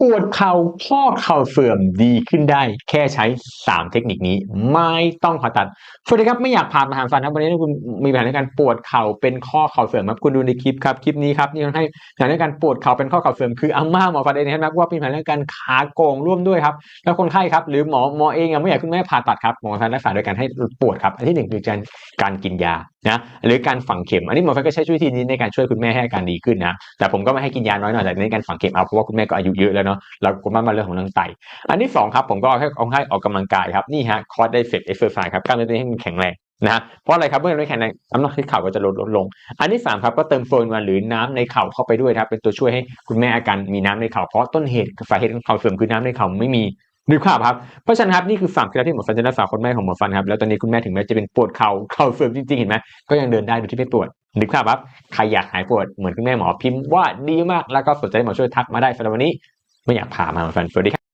ปวดเข่าข้อเข่าเสื่อมดีขึ้นได้ แค่ใช้ 3 เทคนิคนี้ ไม่ต้องผ่าตัดสวัสดีครับไม่อยากผ่ามาหาฟันครับวันนี้คุณมีปัญหาในการปวดเข่าเป็นข้อเข่าเสื่อมครับคุณดูในคลิปครับคลิปนี้ครับนี่ให้ปัญหาในการปวดเข่าเป็นข้อเข่าเสื่อมคืออาม่าหมอฟันเองนะครับว่าเป็นปัญหาในการขาโกงร่วมด้วยครับแล้วคนไข้ครับหรือหมอหมอเองไม่อยากคุณแม่ผ่าตัดครับหมอฟันรักษาโดยการให้ปวดครับอันที่หนึ่งคือการการกินยา นะหรือการฝังเข็ม อันนี้หมอฟันก็ใช้วิธีนี้ในการช่วยคุณแม่ให้อาการดีขึ้นนะแต่ผมก็ไม่ให้กินยาน้อยหน่อยแต่ในการฝังเข็มเอาเพราะว่าคุณแม่ก็อายุเยอะแล้วเนาะแล้วก็มาเรื่องของเรื่องไต อันที่สองครับผมก็ให้เอาให้ออกกำลังกายครับนี่ฮะคอร์ดไดเฟกเอ็กซ์เซอร์ไซส์ครับกล้ามเนื้อตัวให้มันแข็งแรงนะเพราะอะไรครับเมื่อเราแข็งแรงน้ำหนักที่เข่าก็จะลดลดลง อันที่สามครับก็เติมโฟนมาหรือน้ำในเข่าเข้าไปด้วยครับเป็นตัวช่วยให้คุณแม่อาการมีน้ำในเข่าเพราะต้นเหตุสาเหตุของเข่าเสื่อมคือน้ำในเข่าไม่มี นึกภาพครับ เพราะฉะนั้นครับนี่คือสามเคล็ดลับที่หมอฟันจะรักษาคนแม่ของหมอฟันครับ แล้วตอนนี้คุณแม่ถึงแม้จะเป็นปวดเข่าเข่าเสื่อมจริงๆเห็นไหมก็ยังเดินได้โดยที่ไม่ปวดนึกภาพครับใครอยากหายปวดเหมือนคุณแม่หมอพิมพ์ว่าดีมากแล้วก็สนใจหมอช่วยทักมาได้สำหรับวันนี้ ไม่อยากผ่ามาหมอฟันสวัสดีครับ